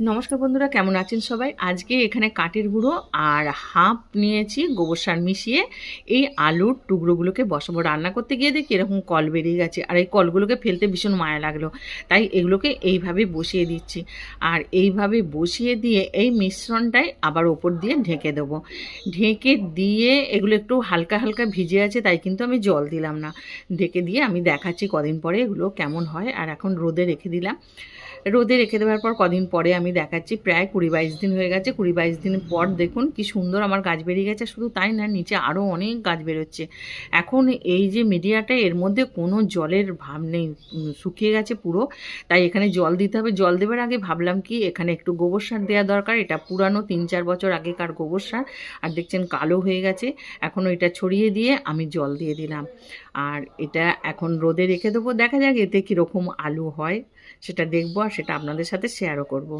নমস্কার বন্ধুরা, কেমন আছেন সবাই? আজকে এখানে কাঠের গুঁড়ো আর হাফ নিয়েছি, গোবর সার মিশিয়ে এই আলুর টুকরোগুলোকে বসাবো। রান্না করতে গিয়ে দেখি এরকম কল বেরিয়ে গেছে আর এই কলগুলোকে ফেলতে ভীষণ মায়া লাগল। তাই এগুলোকে এইভাবে বসিয়ে দিচ্ছি। আর এইভাবে বসিয়ে দিয়ে এই মিশ্রণটাই আবার ওপর দিয়ে ঢেকে দেবো। ঢেকে দিয়ে এগুলো একটু হালকা হালকা ভিজে আছে, তাই কিন্তু আমি জল দিলাম না। ঢেকে দিয়ে আমি দেখাচ্ছি কদিন পরে এগুলো কেমন হয়। আর এখন রোদে রেখে দিলাম। রোদে রেখে দেওয়ার পর কদিন পরে আমি দেখাচ্ছি, প্রায় কুড়ি বাইশ দিন হয়ে গেছে। কুড়ি বাইশ দিন পর দেখুন কি সুন্দর আমার গাছ বেরিয়ে গেছে। শুধু তাই না, নিচে আরও অনেক গাছ বেরোচ্ছে। এখন এই যে মিডিয়াটা, এর মধ্যে কোনো জলের ভাব নেই শুকিয়ে গেছে পুরো। তাই এখানে জল দিতে হবে। জল দেবার আগে ভাবলাম কি, এখানে একটু গোবর সার দেওয়া দরকার। এটা পুরানো তিন চার বছর আগেকার গোবর সার। আর দেখছেন কালো হয়ে গেছে। এখন এটা ছড়িয়ে দিয়ে আমি জল দিয়ে দিলাম। আর এটা এখন রোদে রেখে দেবো। দেখা যাক এতে কীরকম আলু হয়, সেটা দেখব। আর সেটা আপনাদের সাথে শেয়ারও করব।